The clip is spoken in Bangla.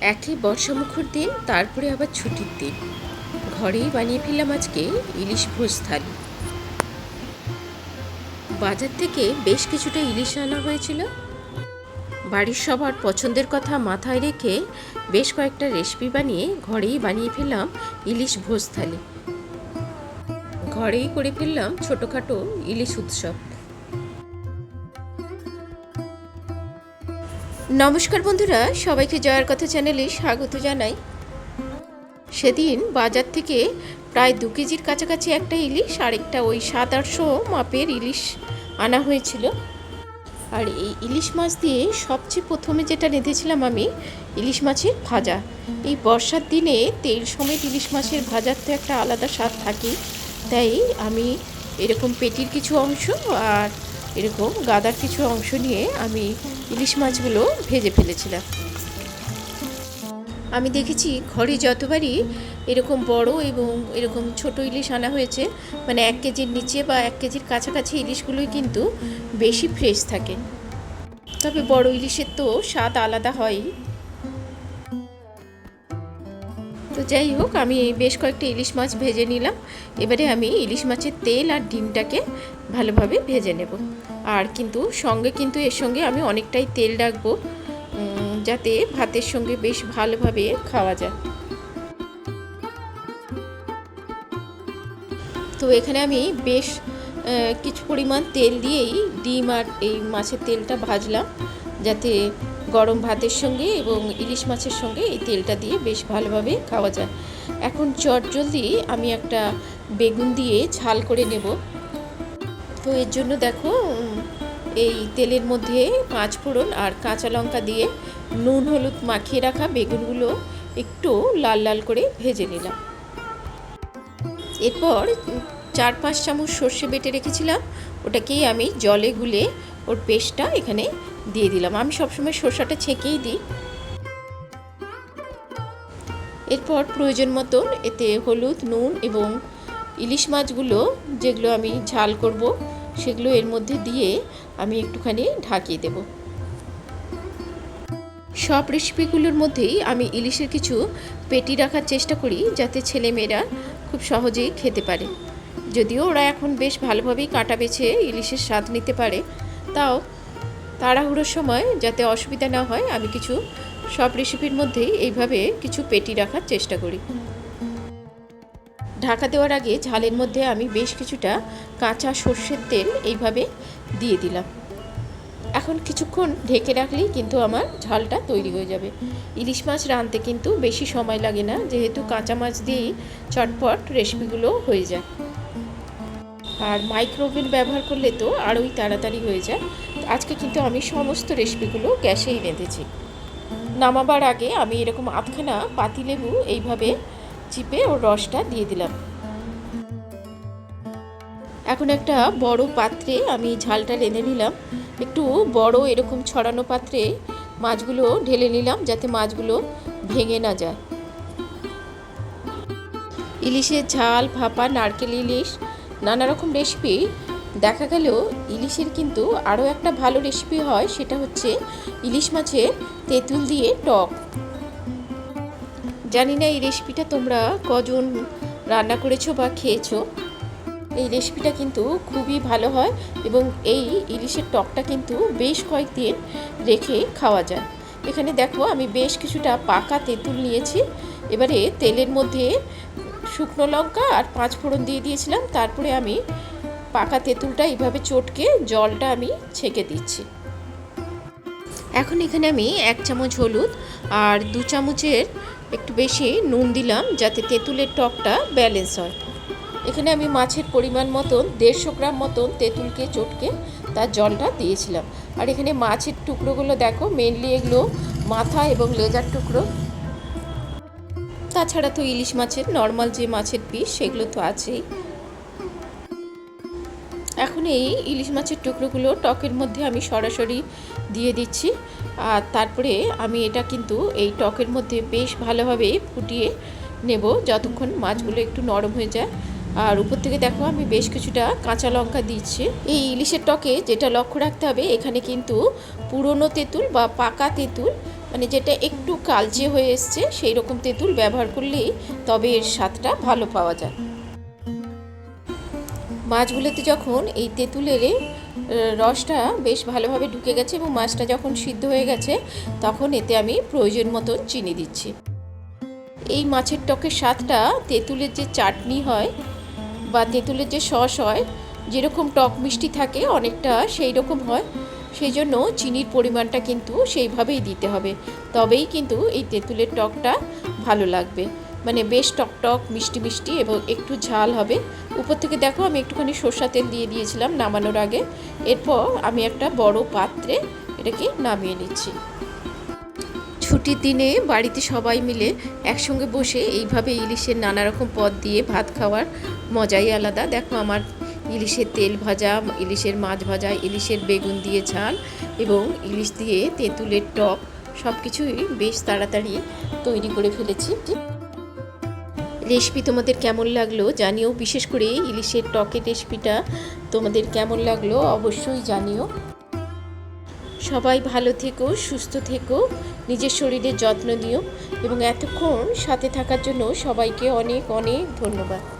একই বর্ষামুখর দিন, তারপরে আবার ছুটির দিন। ঘরেই বানিয়ে ফেললাম আজকে ইলিশ ভোজ থালি। বাজার থেকে বেশ কিছুটা ইলিশ আনা হয়েছিল। বাড়ির সবার পছন্দের কথা মাথায় রেখে বেশ কয়েকটা রেসিপি বানিয়ে ঘরেই বানিয়ে ফেললাম ইলিশ ভোজ থালি। ঘরেই করে ফেললাম ছোটোখাটো ইলিশ উৎসব। নমস্কার বন্ধুরা, সবাইকে জয়ার কথা চ্যানেলে স্বাগত জানাই। সেদিন বাজার থেকে প্রায় দু কেজির কাছাকাছি একটা ইলিশ আরেকটা ওই সাত আটশো মাপের ইলিশ আনা হয়েছিল। আর এই ইলিশ মাছ দিয়ে সবচেয়ে প্রথমে যেটা রেঁধেছিলাম আমি, ইলিশ মাছের ভাজা। এই বর্ষার দিনে তেল সমেত ইলিশ মাছের ভাজার তো একটা আলাদা স্বাদ থাকে তাই আমি এরকম পেটির কিছু অংশ আর এরকম গাদার কিছু অংশ নিয়ে আমি ইলিশ মাছগুলো ভেজে ফেলেছিলাম। আমি দেখেছি ঘরে যতবারই এরকম বড় এবং এরকম ছোট ইলিশ আনা হয়েছে মানে এক কেজির নিচে বা এক কেজির কাছাকাছি ইলিশগুলোই কিন্তু বেশি ফ্রেশ থাকে। তবে বড় ইলিশের তো স্বাদ আলাদা হয়ই। তো যাই হোক, আমি বেশ কয়েকটা ইলিশ মাছ ভেজে নিলাম। এবারে আমি ইলিশ মাছের তেল আর ডিমটাকে ভালোভাবে ভেজে নেব। আর কিন্তু সঙ্গে কিন্তু এর সঙ্গে আমি অনেকটাই তেল রাখব যাতে ভাতের সঙ্গে বেশ ভালোভাবে খাওয়া যায়। তো এখানে আমি বেশ কিছু পরিমাণ তেল দিয়েই ডিম আর এই মাছের তেলটা ভাজলাম, যাতে গরম ভাতের সঙ্গে এবং ইলিশ মাছের সঙ্গে এই তেলটা দিয়ে বেশ ভালোভাবে খাওয়া যায়। এখন চট জলদি আমি একটা বেগুন দিয়ে ঝাল করে নেব। তো এর জন্য দেখো, এই তেলের মধ্যে পাঁচ ফোড়ন আর কাঁচা লঙ্কা দিয়ে নুন হলুদ মাখিয়ে রাখা বেগুনগুলো একটু লাল লাল করে ভেজে নিলাম। এরপর চার পাঁচ চামচ সর্ষে বেটে রেখেছিলাম, ওটাকেই আমি জলে গুলে ওর পেস্টটা এখানে দিয়ে দিলাম। আমি সবসময় সর্ষাটা ছেঁকেই দিই। এরপর প্রয়োজন মতন এতে হলুদ, নুন এবং ইলিশ মাছগুলো যেগুলো আমি ঝাল করব, সেগুলো এর মধ্যে দিয়ে আমি একটুখানি ঢাকিয়ে দেব। সব রেসিপিগুলোর মধ্যেই আমি ইলিশের কিছু পেটি রাখার চেষ্টা করি, যাতে ছেলেমেয়েরা খুব সহজেই খেতে পারে। যদিও ওরা এখন বেশ ভালোভাবেই কাটা বেছে ইলিশের স্বাদ নিতে পারে, তাও তাড়াহুড়োর সময় যাতে অসুবিধা না হয়, আমি কিছু সব রেসিপির মধ্যেই এইভাবে কিছু পেটি রাখার চেষ্টা করি। ঢাকা দেওয়ার আগে ঝালের মধ্যে আমি বেশ কিছুটা কাঁচা সর্ষের তেল এইভাবে দিয়ে দিলাম। এখন কিছুক্ষণ ঢেকে রাখলেই কিন্তু আমার ঝালটা তৈরি হয়ে যাবে। ইলিশ মাছ রাঁধতে কিন্তু বেশি সময় লাগে না, যেহেতু কাঁচা মাছ দিয়েই চটপট রেসিপিগুলো হয়ে যায়। আর মাইক্রোওভেন ব্যবহার করলে তো আরোই তাড়াতাড়ি হয়ে যায়। আজকে কিন্তু আমি সমস্ত রেসিপিগুলো গ্যাসেই রেঁধেছি নামাবার আগে আমি এরকম আধখানা পাতিলেবু এইভাবে চিপে ওর রসটা দিয়ে দিলাম। এখন একটা বড় পাত্রে আমি ঝালটা রেঁধে নিলাম। একটু বড় এরকম ছড়ানো পাত্রে মাছগুলো ঢেলে নিলাম যাতে মাছগুলো ভেঙে না যায়। ইলিশের ঝাল, ভাপা, নারকেল, ইলিশ, নানা রকম রেসিপি দেখা গেল ইলিশের কিন্তু আরও একটা ভালো রেসিপি হয়, সেটা হচ্ছে ইলিশ মাছের তেঁতুল দিয়ে টক। জানি না এই রেসিপিটা তোমরা কজন রান্না করেছ বা খেয়েছো। এই রেসিপিটা কিন্তু খুবই ভালো হয় এবং এই ইলিশের টকটা কিন্তু বেশ কয়েকদিন রেখে খাওয়া যায়। এখানে দেখো আমি বেশ কিছুটা পাকা তেঁতুল নিয়েছি। এবারে তেলের মধ্যে শুকনো লঙ্কা আর পাঁচ ফোড়ন দিয়ে দিয়েছিলাম। তারপরে আমি পাকা তেঁতুলটা এইভাবে চটকে জলটা আমি ছেঁকে দিচ্ছি। এখন এখানে আমি এক চামচ হলুদ আর দু চামচের একটু বেশি নুন দিলাম যাতে তেঁতুলের টকটা ব্যালেন্স হয়। এখানে আমি মাছের পরিমাণ মতন, দেড়শো গ্রাম মতন তেঁতুলকে চটকে তার জলটা দিয়েছিলাম। আর এখানে মাছের টুকরোগুলো দেখো মেনলি এগুলো মাথা এবং লেজার টুকরো। তাছাড়া তো ইলিশ মাছের নর্মাল যে মাছের পিস, সেগুলো তো আছেই। এখন এই ইলিশ মাছের টুকরোগুলো টকের মধ্যে আমি সরাসরি দিয়ে দিচ্ছি। আর তারপরে আমি এটা কিন্তু এই টকের মধ্যে বেশ ভালোভাবে ফুটিয়ে নেব যতক্ষণ মাছগুলো একটু নরম হয়ে যায়। আর উপর থেকে দেখো আমি বেশ কিছুটা কাঁচা লঙ্কা দিচ্ছি। এই ইলিশের টকে যেটা লক্ষ্য রাখতে হবে, এখানে কিন্তু পুরনো তেঁতুল বা পাকা তেঁতুল মানে যেটা একটু কালচে হয়ে এসছে সেই রকম তেঁতুল ব্যবহার করলেই তবে এর স্বাদটা ভালো পাওয়া যায়। মাছগুলোতে যখন এই তেঁতুলের রসটা বেশ ভালোভাবে ঢুকে গেছে এবং মাছটা যখন সিদ্ধ হয়ে গেছে, তখন এতে আমি প্রয়োজন মতো চিনি দিচ্ছি। এই মাছের টকের স্বাদটা তেঁতুলের যে চাটনি হয় বা তেঁতুলের যে সস হয়, যেরকম টক মিষ্টি থাকে অনেকটা সেই রকম হয়, সেই জন্য চিনির পরিমাণটা কিন্তু সেইভাবেই দিতে হবে। তবেই কিন্তু এই তেঁতুলের টকটা ভালো লাগবে। মানে বেশ টক টক মিষ্টি মিষ্টি এবং একটু ঝাল হবে। উপর থেকে দেখো আমি একটুখানি সর্ষা তেল দিয়ে দিয়েছিলাম নামানোর আগে। এরপর আমি একটা বড় পাত্রে এটাকে নামিয়ে নিচ্ছি। ছুটির দিনে বাড়িতে সবাই মিলে একসঙ্গে বসে এইভাবে ইলিশের নানা রকম পদ দিয়ে ভাত খাওয়ার মজাই আলাদা। দেখো আমার ইলিশের তেল ভাজা, ইলিশের মাছ ভাজা, ইলিশের বেগুন দিয়ে ঝাল এবং ইলিশ দিয়ে তেঁতুলের টক সব কিছুই বেশ তাড়াতাড়ি তৈরি করে ফেলেছি। রেসিপি তোমাদের কেমন লাগল জানিও, বিশেষ করে ইলিশের টকের রেসিপিটা তোমাদের কেমন লাগল অবশ্যই জানিও। সবাই ভালো থেকো, সুস্থ থেকো, নিজের শরীরের যত্ন নিও এবং এতক্ষণ সাথে থাকার জন্য সবাইকে অনেক অনেক ধন্যবাদ।